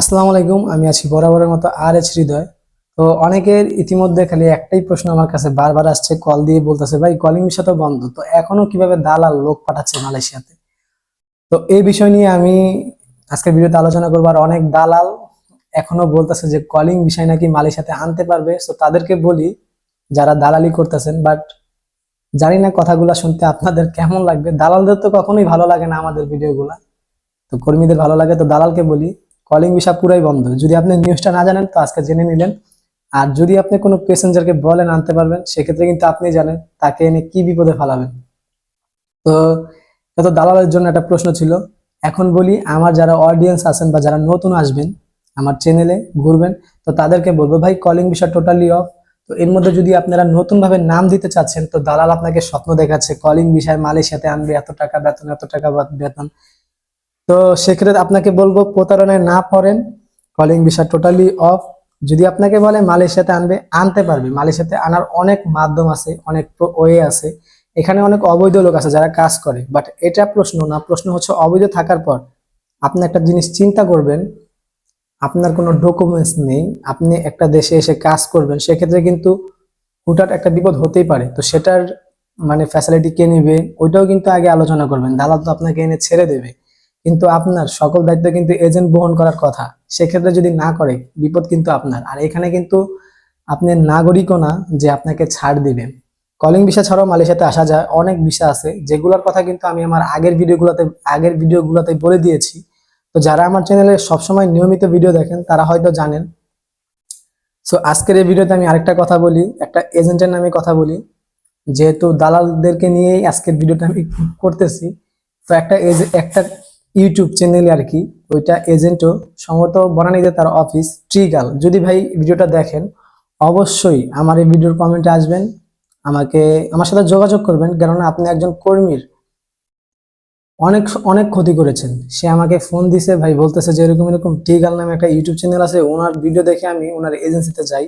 আসসালামু আলাইকুম, আমি আছি বরাবরের মতো আর এইচ হৃদয়। তো অনেকের ইতিমধ্যে খালি একটাই প্রশ্ন আমার কাছে বারবার আসছে, কল দিয়ে বলতেছে, ভাই কলিং বিষয় তো বন্ধ, তো এখনও কীভাবে দালাল লোক পাঠাচ্ছে মালয়েশিয়াতে? তো এই বিষয় নিয়ে আমি আজকে ভিডিওতে আলোচনা করব, আর অনেক দালাল এখনও বলতেছে যে কলিং বিষয় নাকি মালয়েশিয়াতে আনতে পারবে। তো তাদেরকে বলি, যারা দালালি করতেছেন বাট জানি না কথাগুলো শুনতে আপনাদের কেমন লাগবে। দালালদের তো কখনোই ভালো লাগে না আমাদের ভিডিওগুলা। তো কর্মীদের ভালো লাগে, তো দালালকে বলি কলিং ভিসা পুরাই বন্ধ। যদি আপনি নিউজটা না জানেন, তো আজকে জেনে নিলেন। আর যদি আপনি কোনো প্যাসেঞ্জারকে বলেন, আনতে পারবেন, সেক্ষেত্রে কিন্তু আপনি জানেন তাকে এনে কি বিপদে ফেলাবেন। তো এত দালালের জন্য একটা প্রশ্ন ছিল। এখন বলি, আমার যারা অডিয়েন্স আছেন বা যারা নতুন আসবেন, আমার চ্যানেলে ঘুরবেন, তো তাদেরকে বলব, ভাই কলিং বিষয় টোটালি অফ তো এর মধ্যে যদি আপনারা নতুন ভাবে নাম দিতে চাচ্ছেন, তো দালাল আপনাকে স্বপ্ন দেখাচ্ছে কলিং বিষয় মালয়েশিয়াতে আনবে, এত টাকা বেতন, এত টাকা বেতন। তো সেক্ষেত্রে আপনাকে বলব প্রতারণায় না পড়েন। কলিং ভিসা টোটালি অফ যদি আপনাকে বলে মালয়েশিয়াতে আনবে, আনতে পারবে। মালয়েশিয়াতে আনার অনেক মাধ্যম আছে, অনেক ওয়ে আছে। এখানে অনেক অবৈধ লোক আছে যারা কাজ করে। বাট এটা প্রশ্ন না, প্রশ্ন হচ্ছে অবৈধ থাকার পর আপনি একটা জিনিস চিন্তা করবেন, আপনার কোনো ডকুমেন্টস নেই, আপনি একটা দেশে এসে কাজ করবেন, সেক্ষেত্রে কিন্তু হুটার একটা বিপদ হতেই পারে। তো সেটার মানে ফ্যাসিলিটি কে নেবে, ওইটাও কিন্তু আগে আলোচনা করবেন। দালাল তো আপনাকে এনে ছেড়ে দেবে। কিন্তু আপনার সকল দায়িত্ব কিন্তু এজেন্ট বহন করার কথা। সেক্ষেত্রে যদি না করে, বিপদ কিন্তু আপনার। আর এখানে কিন্তু আপনি নাগরিকও না যে আপনাকে ছাড় দিবেন কলিং ভিসা ছাড়াও মালয়েশিয়াতে আসা যায়, অনেক ভিসা আছে। যেগুলোর কথা কিন্তু আমি আমার আগের ভিডিওগুলোতে আগের ভিডিওগুলোতে বলে দিয়েছি। তো যারা আমার চ্যানেলে সবসময় নিয়মিত ভিডিও দেখেন, তারা হয়তো জানেন। সো আজকের এই ভিডিওতে আমি আরেকটা কথা বলি, একটা এজেন্টের নামে কথা বলি। যেহেতু দালালদেরকে নিয়েই আজকের ভিডিওটা আমি করতেছি, তো একটা একটা ইউটিউব চ্যানেলে আর কি, ওইটা এজেন্টও সম্ভবত বনানীতে তার অফিস ট্রিগাল যদি ভাই ভিডিওটা দেখেন, অবশ্যই আমার এই ভিডিওর কমেন্টে আসবেন, আমাকে, আমার সাথে যোগাযোগ করবেন, কেননা আপনি একজন কর্মীর অনেক অনেক ক্ষতি করেছেন। সে আমাকে ফোন দিছে, ভাই বলতেছে যে এরকম এরকম টিগাল নামে একটা ইউটিউব চ্যানেল আছে, ওনার ভিডিও দেখে আমি ওনার এজেন্সিতে যাই।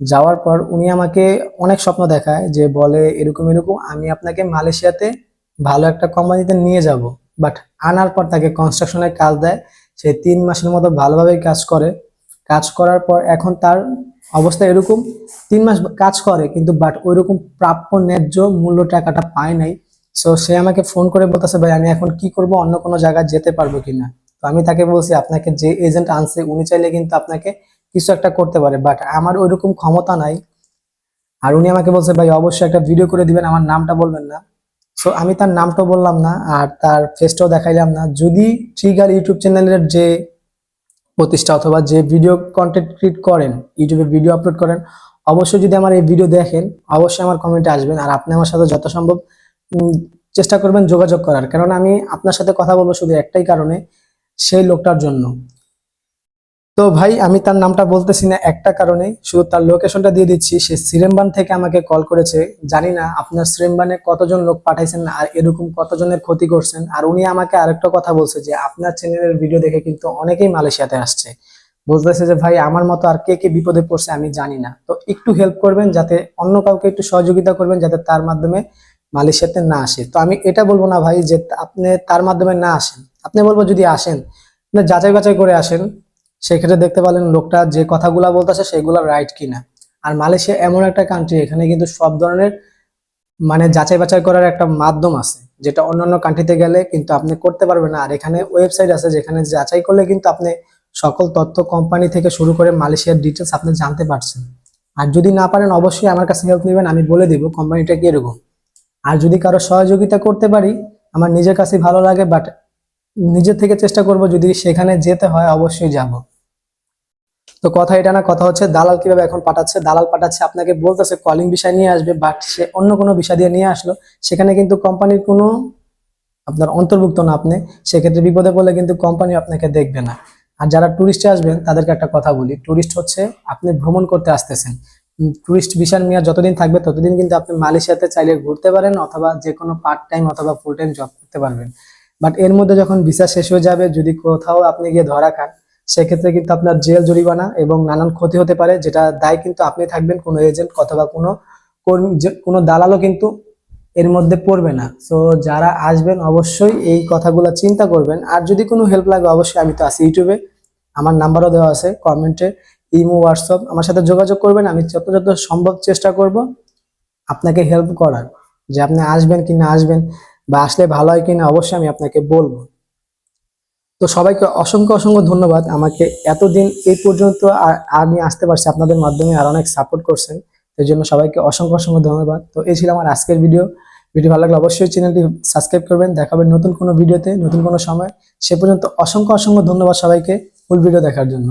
যাওয়ার পর উনি আমাকে অনেক স্বপ্ন দেখায় যে বলে এরকম এরকম, আমি আপনাকে মালয়েশিয়াতে ভালো একটা কোম্পানিতে নিয়ে যাব। বাট আনার পর তাকে কনস্ট্রাকশনের কাজ দেয়। সে তিন মাসের মতো ভালোভাবে কাজ করে। কাজ করার পর এখন তার অবস্থা এরকম, তিন মাস কাজ করে কিন্তু বাট ওইরকম প্রাপ্য ন্যায্য মূল্য টাকাটা পায় নাই। সো সে আমাকে ফোন করে বলতেছে, ভাই, আমি এখন কি করব? অন্য কোনো জায়গায় যেতে পারব কিনা? তো আমি তাকে বলছি, আপনাকে যে এজেন্ট আনছে, উনি চাইলে কিন্তু আপনাকে কিছু একটা করতে পারে। বাট আমার ওইরকম ক্ষমতা নাই। আর উনি আমাকে বলছে, ভাই, অবশ্যই একটা ভিডিও করে দিবেন, আমার নামটা বলবেন না। সো আমি তার নামটাও বললাম না, আর তার ফেসটাও দেখাইলাম না। যদি ট্রিগার ইউটিউব চ্যানেলের যে প্রতিষ্ঠা অথবা যে ভিডিও কন্টেন্ট ক্রিয়েট করেন ইউটিউবে ভিডিও আপলোড করেন, অবশ্যই যদি আমার এই ভিডিও দেখেন, অবশ্যই আমার কমেন্টে আসবেন, আর আপনি আমার সাথে যত সম্ভব চেষ্টা করবেন যোগাযোগ করার। কারণ আমি আপনার সাথে কথা বলব শুধু একটাই কারণে, সেই লোকটার জন্য। তো ভাই, আমি তার নামটা বলতেছি না একটা কারণে শুধু তার লোকেশনটা দিয়ে দিচ্ছি। সে সিরেমবান থেকে আমাকে কল করেছে। জানি না আপনার সিরেমবানে কতজন লোক পাঠাইছেন আর এরকম কতজনের ক্ষতি করছেন। আর উনি আমাকে আরেকটা কথা বলছে যে, আপনার চ্যানেলের ভিডিও দেখে কিন্তু অনেকেই মালয়েশিয়াতে আসছে। বলতেছে যে, ভাই, আমার মতো আর কে কে বিপদে পড়ছে আমি জানি না। তো একটু হেল্প করবেন যাতে অন্য কাউকে একটু সহযোগিতা করবেন যাতে তার মাধ্যমে মালয়েশিয়াতে না আসে। তো আমি এটা বলব না ভাই যে, আপনি তার মাধ্যমে না আসেন। আপনি বলব যদি আসেন যাচাই বাছাই করে আসেন। সেক্ষেত্রে দেখতে পারলেন লোকটা যে কথাগুলা বলতেছে সেগুলো রাইট কিনা। আর মালয়েশিয়া এমন একটা কান্ট্রি এখানে কিন্তু সব ধরনের মানে যাচাই বাছাই করার একটা মাধ্যম আছে, যেটা অন্যান্য কান্ট্রিতে গেলে কিন্তু আপনি করতে পারবেন না। আর এখানে ওয়েবসাইট আছে যেখানে যাচাই করলে কিন্তু আপনি সকল তথ্য কোম্পানি থেকে শুরু করে মালয়েশিয়ার ডিটেলস আপনি জানতে পারছেন। আর যদি না পারেন, অবশ্যই আমার কাছে হেল্প নেবেন, আমি বলে দিব কোম্পানিটা কি এরকম আর যদি কারও সহযোগিতা করতে পারি, আমার নিজের কাছে ভালো লাগে বাট নিজের থেকে চেষ্টা করব, যদি সেখানে যেতে হয় অবশ্যই যাব। তো কথা এটা না, কথা হচ্ছে দালাল কীভাবে এখন পাঠাচ্ছে, দালাল পাঠাচ্ছে, আপনাকে বলতেছে কলিং বিষয় নিয়ে আসবে বাট সে অন্য কোনো বিষয় দিয়ে নিয়ে আসলো। সেখানে কিন্তু কোম্পানির কোনো আপনার অন্তর্ভুক্ত না আপনি, সেক্ষেত্রে বিপদে পড়লে কিন্তু কোম্পানি আপনাকে দেখবে না। আর যারা টুরিস্টে আসবেন, তাদেরকে একটা কথা বলি টুরিস্ট হচ্ছে আপনি ভ্রমণ করতে আসতেছেন। টুরিস্ট ভিসার মেয়াদ যতদিন থাকবে, ততদিন কিন্তু আপনি মালয়েশিয়াতে চাইলে ঘুরতে পারেন, অথবা যে কোনো পার্ট টাইম অথবা ফুল টাইম জব করতে পারবেন। বাট এর মধ্যে যখন ভিসা শেষ হয়ে যাবে, যদি কোথাও আপনি গিয়ে ধরা খান, সেক্ষেত্রে কিন্তু আপনার জেল জরিমানা এবং নানান ক্ষতি হতে পারে, যেটা দায় কিন্তু আপনি থাকবেন কোনো এজেন্ট অথবা কোনো কর্মী কোনো দালালও কিন্তু এর মধ্যে পড়বে না। তো যারা আসবেন অবশ্যই এই কথাগুলো চিন্তা করবেন। আর যদি কোনো হেল্প লাগে, অবশ্যই আমি তো আছি ইউটিউবে। আমার নাম্বারও দেওয়া আছে কমেন্টে ইমো, হোয়াটসঅ্যাপ। আমার সাথে যোগাযোগ করবেন, আমি যত যত সম্ভব চেষ্টা করব আপনাকে হেল্প করার। যে আপনি আসবেন কি না আসবেন বা আসলে ভালো হয় কিনা অবশ্যই আমি আপনাকে বলব। তো সবাইকে অসংখ্য অসংখ্য ধন্যবাদ। আমাকে এতদিন এই পর্যন্ত আমি আসতে পারছি আপনাদের মাধ্যমে আর অনেক সাপোর্ট করছেন। এই জন্য সবাইকে অসংখ্য অসংখ্য ধন্যবাদ। তো এই ছিল আমার আজকের ভিডিও ভিডিও ভালো লাগলে অবশ্যই চ্যানেলটি সাবস্ক্রাইব করবেন। দেখাবেন নতুন কোনো ভিডিওতে নতুন কোনো সময়। সে পর্যন্ত অসংখ্য অসংখ্য ধন্যবাদ সবাইকে। ফুল ভিডিও দেখার জন্য।